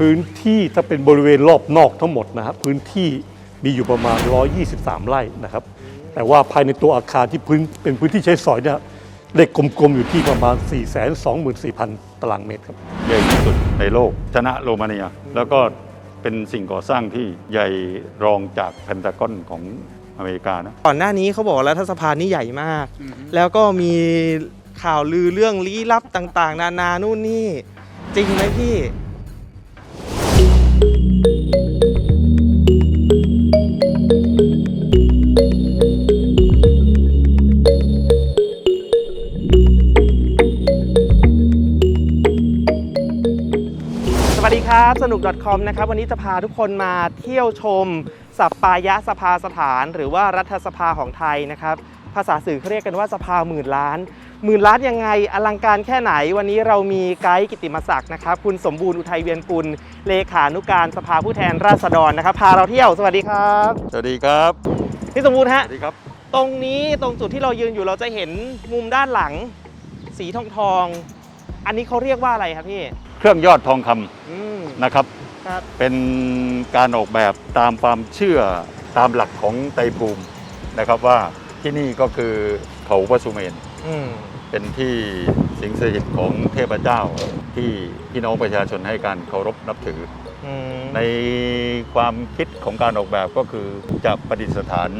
พื้นที่ถ้าเป็นบริเวณรอบนอกทั้งหมดนะครับพื้นที่มีอยู่ประมาณ 123 ไร่นะครับ แต่ว่าภายในตัวอาคารที่พื้นเป็นพื้นที่ใช้สอยเนี่ยเลขกลมๆอยู่ที่ประมาณ 424,000 ตารางเมตรครับ ใหญ่ที่สุดในโลก ชนะโรมาเนีย แล้วก็เป็นสิ่งก่อสร้างที่ใหญ่รองจากเพนทากอนของอเมริกานะก่อนหน้านี้เขาบอกว่ารัฐสภานี่ใหญ่มาก แล้วก็มีข่าวลือเรื่องลี้ลับต่าง ๆ นานานู่นนี่ จริงไหมพี่ ครับสนุก .com นะครับวันนี้จะพาทุกคนมาเที่ยวชม สัปปายะสภาสถาน หรือว่ารัฐสภาของไทยนะครับ ภาษาสื่อเขาเรียกกันว่าสภาหมื่นล้าน หมื่นล้านยังไงอลังการแค่ไหน วันนี้เรามีไกด์กิตติมศักดิ์นะครับ คุณสมบูรณ์อุทัยเวียนกุลเลขานุการสภาผู้แทนราษฎรนะครับ พาเราเที่ยวสวัสดีครับสวัสดีครับพี่สมบูรณ์สฮะวัสดีครับ ตรงนี้ตรงจุดที่เรายืนอยู่เราจะเห็นมุมด้านหลัง สีทองทองๆอันนี้เขาเรียกว่าอะไรครับพี่ เครื่องยอดทองคำอืมนะครับ ครับเป็นการออกแบบตามความเชื่อตามหลักของไตรภูมินะครับว่าที่นี่ก็คือเขาพระสุเมน อืมเป็นที่สิงสถิตของเทพเจ้าที่พี่น้องประชาชนให้การเคารพนับถือ อืมในความคิดของการออกแบบก็คือจะประดิษฐาน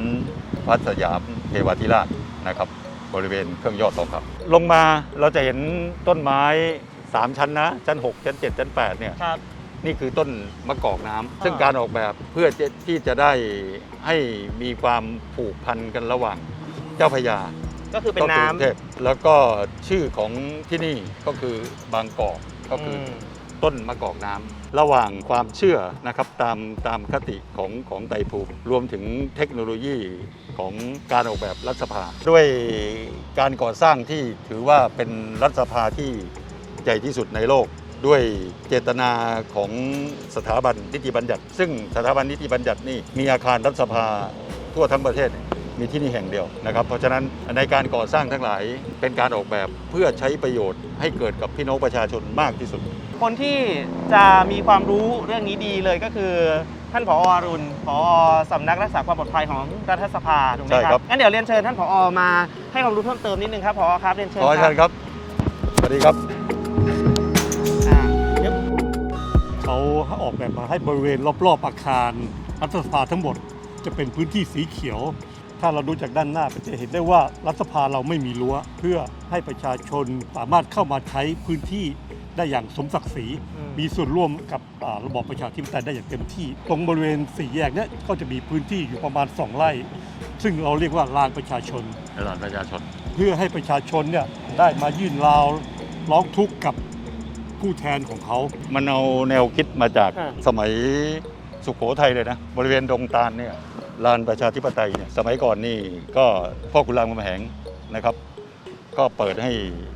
พระสยามเทวาธิราชนะครับ บริเวณเครื่องยอดทองคำลงมาเราจะเห็นต้นไม้ 3ชั้นนะ ชั้น 6 ชั้น 7 ชั้น 8 เนี่ย ครับ นี่คือต้นมะกอกน้ำอ่าซึ่งการออกแบบเพื่อจะที่จะได้ให้มีความผูกพันกันระหว่างเจ้าพระยาก็คือเป็นก็คืน้กรุงเทพแล้วก็ชื่อของที่นี่ก็คือบางกอกำก็คืออม ต้นมะกอกน้ำระหว่างความเชื่อนะครับตามตามคติของของไตรภูมิ รวมถึงเทคโนโลยีของการออกแบบรัฐสภา ด้วยการก่อสร้างที่ถือว่าเป็นรัฐสภาที่ ใหญ่ที่สุดในโลก ด้วยเจตนาของสถาบันนิติบัญญัติ ซึ่งสถาบันนิติบัญญัตินี่มีอาคารรัฐสภาทั่วทั้งประเทศมีที่นี่แห่งเดียวนะครับ เพราะฉะนั้นในการก่อสร้างทั้งหลายเป็นการออกแบบเพื่อใช้ประโยชน์ให้เกิดกับพี่น้องประชาชนมากที่สุด คนที่จะมีความรู้เรื่องนี้ดีเลยก็คือ ท่านผออรุณผอสำนักรักษาความปลอดภัยของรัฐสภาถูกไหมใช่คครัรับงั้นเดี๋ยวเรียนเชิญท่านผอมาให้ความรู้เพิ่มเติมนิดนึงครับผอครับเรียนเชิญขอคเชิรับญครับสวัสดีครับ เขาออกแบบมาให้บริเวณรอบๆอาคารรัฐสภาทั้งหมดจะเป็นพื้นที่สีเขียว ถ้าเราดูจากด้านหน้าจะเห็นได้ว่ารัฐสภาเราไม่มีรั้ว เพื่อให้ประชาชนสามารถเข้ามาใช้พื้นที่ได้อย่างสมศักดิ์ศรีอืมมีส่วนร่วมกับอ่าระบอบประชาธิปไตยได้อย่างเต็มที่ ตรงบริเวณสี่แยกเนี้ก็จะมีพื้นที่อยู่ประมาณ 2 ไร่ ซึ่งเราเรียกว่าลานประชาชนในหลานประชาชน เพื่อให้ประชาชนเนี่ยได้มายื่นราวร้องทุกข์กับ ผู้แทนของเขา มันเอาแนวคิดมาจากอ่า สมัยสุขโขทัยเลยนะ บริเวณดงตาลเนี่ยลานประชาธิปไตยเนี่ยสมัยก่อนนี่ก็พ่อขุนรามคำแหงนะครับ ก็เปิดให้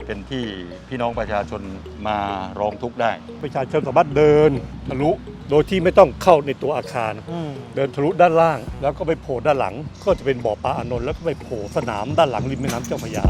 เป็นที่พี่น้องประชาชนมาร้องทุกข์ได้ ประชาชนสามารถเดินทะลุโดยที่ไม่ต้องเข้าในตัวอาคารอืมเดินทะลุด้านล่าง แล้วก็ไปโผล่ด้านหลัง ก็จะเป็นบ่อปลาอานนท์แล้วก็ไปโผล่สนามด้านหลังริมแม่น้ำเจ้าพระยา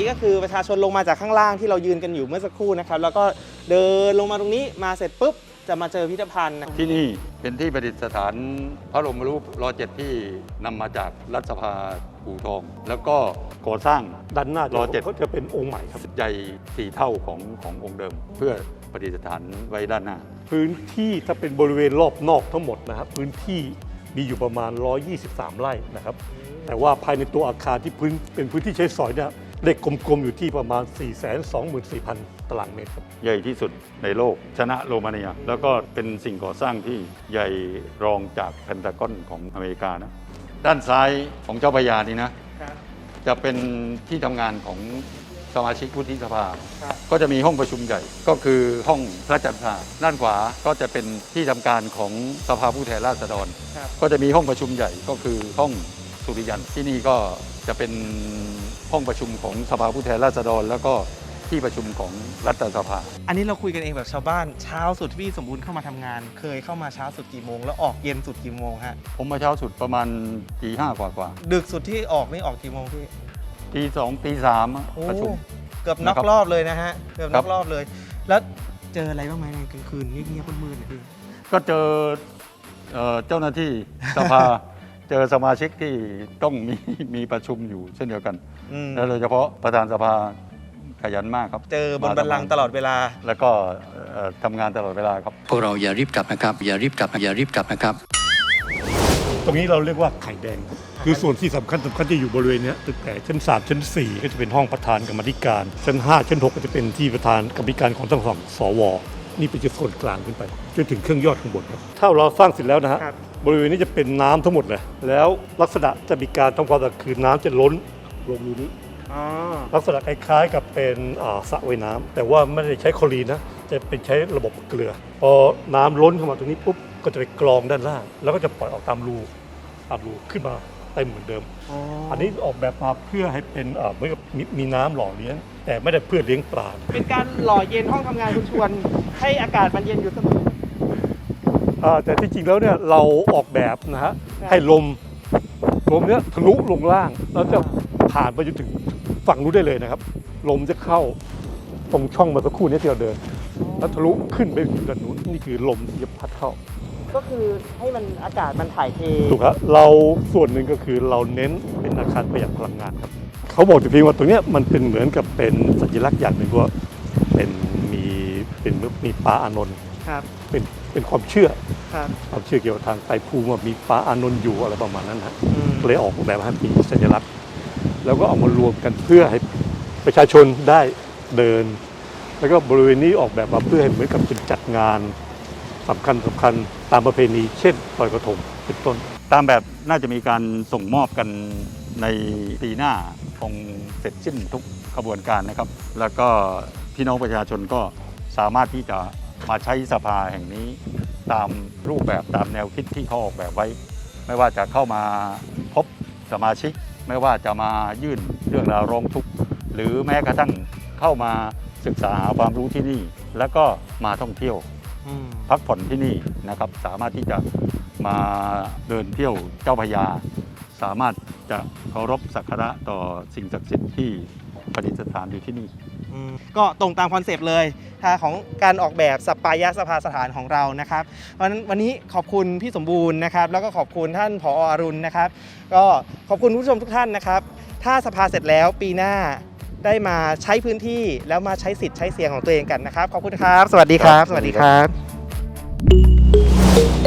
นนี้ก็คือประชาชนลงมาจากข้างล่างที่เรายืนกันอยู่เมื่อสักครู่นะครับ แล้วก็เดินลงมาตรงนี้มาเสร็จปุ๊บจะมาเจอพิพิธภัณฑ์นะที่นี่เป็นที่ประดิษฐานพระบรมรูปรอเจ็ดที่นำมาจากรัฐสภาอู่ทอง แล้วก็ก่อสร้างด้านหน้ารอเจ็ดก็จะเป็นองค์ใหม่ครับใหญ่สี่เท่าของขององค์เดิม เพื่อประดิษฐานไว้ด้านหน้า พื้นที่ถ้าเป็นบริเวณรอบนอกทั้งหมดนะครับพื้นที่มีอยู่ประมาณ 123 ไร่นะครับ แต่ว่าภายในตัวอาคารที่พื้นเป็นพื้นที่ใช้สอยเนี่ย เลขกลมๆอยู่ที่ประมาณ 424,000 ตารางเมตรครับ ใหญ่ที่สุดในโลกชนะโรมาเนีย แล้วก็เป็นสิ่งก่อสร้างที่ใหญ่รองจากเพนทากอนของอเมริกานะด้านซ้ายของเจ้าพระยานี่นะครับจะเป็นที่ทำงานของสมาชิกวุฒิสภาครับก็จะมีห้องประชุมใหญ่ ก็คือห้องพระจันทราด้านขวาก็จะเป็นที่ทำการของสภาผู้แทนราษฎรครับก็จะมีห้องประชุมใหญ่ก็คือห้อง สุริยันที่นี่ก็จะเป็นห้องประชุมของสภาผู้แทนราษฎร แล้วก็ที่ประชุมของรัฐสภา อันนี้เราคุยกันเองแบบชาวบ้านเช้าสุดที่พี่สมบูรณ์เข้ามาทำงาน เคยเข้ามาเช้าสุดกี่โมง แล้วออกเย็นสุดกี่โมงฮะผมมาเช้าสุดประมาณตีห้ากว่ากว่าดึกสุดที่ออกนี่ออกกี่โมงพี่ๆตีสองตีสามโอ้ประชุม เกือบน็อกนะครับรอบเลยนะฮะ เกือบคน็รัอบกรอบเลย แล้วเจออะไรบ้างไหมในกลางคืนเงียบๆมืดๆเนี่ยพี่ ก็เจอเอ่อเจ้าหน้าที่สภา เจอสมาชิกที่ต้องมีมีประชุมอยู่เช่นเดียวกัน อืมและโดยเฉพาะประธานสภาขยันมากครับเจอบนบัลลังก์ตลอดเวลา แล้วก็เอ่อทำงานตลอดเวลาครับ พวกเราอย่ารีบกลับนะครับ อย่ารีบกลับอย่ารีบกลับนะครับ ตรงนี้เราเรียกว่าไข่แดง คือส่วนที่สำคัญสำคัญที่อยู่บริเวณเนี้ยตั้งแต่ชั้น 3 ชั้น 4 ก็จะเป็นห้องประธานกรรมาธิการ ชั้น 5 ชั้น 6 ก็จะเป็นที่ประธานกรรมาธิการของทั้งฝั่งสว นี่เป็นจุดส่วนกลางขึ้นไปจนถึงเครื่องยอดข้างบนครับถ้าเราสร้างเสร็จแล้วนะฮะครับบริเวณนี้จะเป็นน้ำทั้งหมดเลยแล้วลักษณะจะมีการทำความสะอาดคือน้ำจะล้นลงรูนี้อ๋อลักษณะคล้ายๆกับเป็นอ่าสระว่ายน้ำแต่ว่าไม่ได้ใช้คลอรีนนะจะเป็นใช้ระบบเกลือ พอน้ำล้นเข้ามาตรงนี้ปุ๊บก็จะไปกรองด้านล่าง แล้วก็จะปล่อยออกตามรูตามรูขึ้นมา เต็มเหมือนเดิม อันนี้ออกแบบมาเพื่อให้เป็นอ่าเหมือนกับมีมีน้ำหล่อเลี้ยง แต่ไม่ได้เพื่อเลี้ยงปลา เป็นการหล่อเย็นห้องทำงานคุณชวน ให้อากาศมันเย็นอยู่เสมออ่าแต่ที่จริงแล้วเนี่ยเราออกแบบนะฮะครับให้ลมลมเนี้ยทะลุลงล่างแล้วจะผ่านไปจนถึงฝั่งนู้นได้เลยนะครับ ลมจะเข้าตรงช่องเมาสักครู่เนี้ที่เราเดิน แล้วทะลุขึ้นไปถึงด้านนู้นนี่คือลมที่จะพัดเข้า ก็คือให้มันอากาศมันถ่ายเทถูกครับเราส่วนหนึ่งก็คือเราเน้นเป็นอาคารประหยัดพลังงานครับเขาบอกแต่เพียงว่าตรงเนี้ยมันเป็นเหมือนกับเป็นสัญลักษณ์อย่างหนึ่งว่าเป็นมีเป็นมีปลาอานนท์ครับเป็นเป็นความเชื่อครับความเชื่อเกี่ยวกับทางไตรภูมิว่ามีปลาอานนท์อยู่อะไรประมาณนั้นฮะอืมเลยออกแบบให้มีสัญลักษณ์ แล้วก็เอามารวมกันเพื่อให้ประชาชนได้เดิน แล้วก็บริเวณนี้ออกแบบมาเพื่อให้เหมือนกับเป็นจัดงานสำคัญสำคัญ ตามประเพณีเช่นปล่อยกระทงเป็นต้น ตามแบบน่าจะมีการส่งมอบกันในปีหน้าคงเสร็จสิ้นทุกขบวนการนะครับ แล้วก็พี่น้องประชาชนก็สามารถที่จะมาใช้สภาแห่งนี้ตามรูปแบบตามแนวคิดที่เขาออกแบบไว้ ไม่ว่าจะเข้ามาพบสมาชิก ไม่ว่าจะมายื่นเรื่องราวร้องทุกข์หรือแม้กระทั่งเข้ามาศึกษาหาความรู้ที่นี่ แล้วก็มาท่องเที่ยว พักผ่อนที่นี่นะครับ สามารถที่จะมาเดินเที่ยวเจ้าพระยา สามารถจะเคารพสักการะต่อสิ่งศักดิ์สิทธิ์ที่ประดิษฐานอยู่ที่นี่อืมก็ตรงตามคอนเซปต์เลยทางของการออกแบบสปายะสภาสถานของเรานะครับเพราะฉะนั้นวันนี้ขอบคุณพี่สมบูรณ์นะครับ แล้วก็ขอบคุณท่านผออรุณนะครับ ก็ขอบคุณผู้ชมทุกท่านนะครับ ถ้าสภาเสร็จแล้วปีหน้า ได้มาใช้พื้นที่แล้วมาใช้สิทธิ์ใช้เสียงของตัวเองกันนะครับ ขอบคุณครับ สวัสดีครับ สวัสดีครั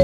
บ